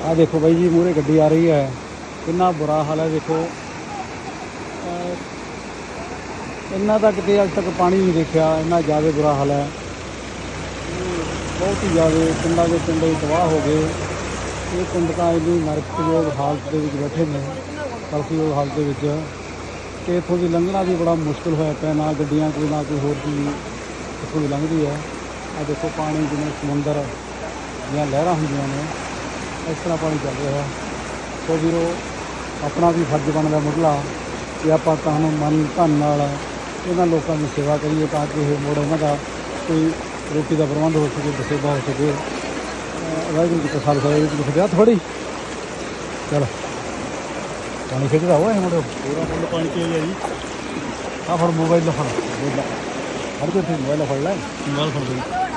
ਆ ਦੇਖੋ ਬਾਈ ਜੀ ਮੂਰੇ ਗੱਡੀ ਆ ਰਹੀ ਹੈ। ਕਿੰਨਾ ਬੁਰਾ ਹਾਲ ਹੈ ਦੇਖੋ। ਇੰਨਾ ਤਾਂ ਕਿਤੇ ਅੱਜ ਤੱਕ ਪਾਣੀ ਨਹੀਂ ਦੇਖਿਆ, ਇੰਨਾ ਜ਼ਿਆਦਾ ਬੁਰਾ ਹਾਲ ਹੈ। ਬਹੁਤ ਹੀ ਜ਼ਿਆਦਾ ਪਿੰਡਾਂ ਦੇ ਪਿੰਡ ਹੀ ਤਬਾਹ ਹੋ ਗਏ। ਇਹ ਪਿੰਡ ਤਾਂ ਇੰਨੀ ਨਰਕਯੋਗ ਹਾਲਤ ਦੇ ਵਿੱਚ ਬੈਠੇ ਨੇ ਕਲਪਯੋਗ ਹਾਲਤ ਦੇ ਵਿੱਚ। ਕਿ ਇੱਥੋਂ ਦੀ ਲੰਘਣਾ ਵੀ ਬੜਾ ਮੁਸ਼ਕਲ ਹੋਇਆ ਪਿਆ, ਨਾ ਗੱਡੀਆਂ ਕੋਈ, ਨਾ ਕੋਈ ਹੋਰ ਚੀਜ਼ ਇੱਥੋਂ ਦੀ ਲੰਘਦੀ ਹੈ। ਆ ਦੇਖੋ ਪਾਣੀ ਜਿਵੇਂ ਸਮੁੰਦਰ ਦੀਆਂ ਲਹਿਰਾਂ ਹੁੰਦੀਆਂ ਨੇ। ਇਸ ਤਰ੍ਹਾਂ ਪਾਣੀ ਚੱਲ ਰਿਹਾ ਸੋ ਵੀਰੋ ਆਪਣਾ ਵੀ ਫਰਜ਼ ਬਣਦਾ ਮੁੱਢਲਾ ਕਿ ਆਪਾਂ ਤੁਹਾਨੂੰ ਮਨ ਧਨ ਨਾਲ ਇਹਨਾਂ ਲੋਕਾਂ ਦੀ ਸੇਵਾ ਕਰੀਏ ਤਾਂ ਕਿ ਇਹ ਮੋੜ ਇਹਨਾਂ ਦਾ ਕੋਈ ਰੋਟੀ ਦਾ ਪ੍ਰਬੰਧ ਹੋ ਸਕੇ ਬਸੇਬਾ ਹੋ ਸਕੇ। ਵਾਹਿਗੁਰੂ ਜੀ ਕਾ ਖਾਲਸਾ ਵਾਹਿਗੁਰੂ ਜੀ ਕੀ ਫਤਿਹ। ਥੋੜੀ ਚਲ। ਪਾਣੀ ਖਿੱਚਦਾ ਹੋਇਆ ਇਹ ਮੁੰਡੇ ਪੂਰਾ ਫੁੱਲ ਪਾਣੀ ਤੇ ਹੈ ਜੀ। ਆ ਫੜ ਮੋਬਾਈਲ ਦਾ ਫੜ। ਫੜ ਕੇ ਤੇ ਮੋਬਾਈਲ ਫੜ ਲੈ। ਨਾਲ ਫੜ ਲਈ